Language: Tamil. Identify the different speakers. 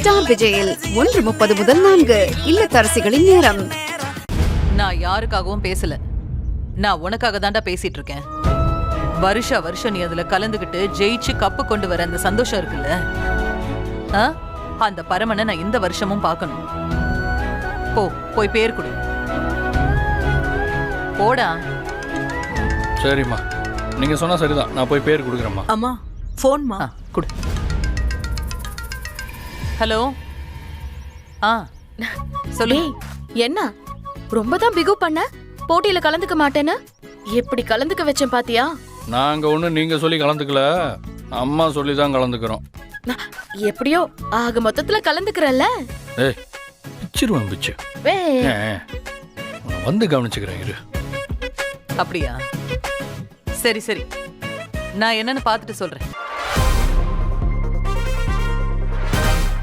Speaker 1: ஸ்டார் விஜயில் ஒன்று முப்பது முதல் நான்கு. இல்லத்தரசிகளின் நேரம்.
Speaker 2: நான் யாருக்காகவும் பேசல. நான் உனக்காக தான்டா பேசிட்டு இருக்கேன். வருஷ வருஷம் நீ அதுல கலந்துக்கிட்டு ஜெயிச்சு கப்பு கொண்டு வர அந்த சந்தோஷம் இருக்குல்ல? ஆ? அந்த பரமனை நான் இந்த வருஷமும் பார்க்கணும். போ போய் பேர் கொடு. போடா.
Speaker 3: சரிம்மா. நீங்க சொன்னா சரிதான். நான் போய் பேர் கொடுக்குறேம்மா.
Speaker 4: அம்மா ஃபோன்மா
Speaker 2: கொடு. ஹலோ? ஆ சொல்லு.
Speaker 5: என்ன? ரொம்ப தான் பிகு பண்ண? போட்டியில கலந்துக்க மாட்டேன்னு? எப்படி கலந்துக்க வச்சேன் பாத்தியா?
Speaker 3: நாங்க ஒண்ணு நீங்க சொல்லி கலந்துக்கல. அம்மா சொல்லி தான் கலந்துக்கிறோம்
Speaker 5: எப்படியோ ஆக மொத்தத்துல கலந்துக்கிறல்ல
Speaker 3: ஏய் பிச்சிருவேன் பிச்சு. வந்து கவனிச்சுக்கிறேன் இரு.
Speaker 2: அப்படியா? சரி சரி. நான் என்னன்னு பார்த்துட்டு சொல்றேன்.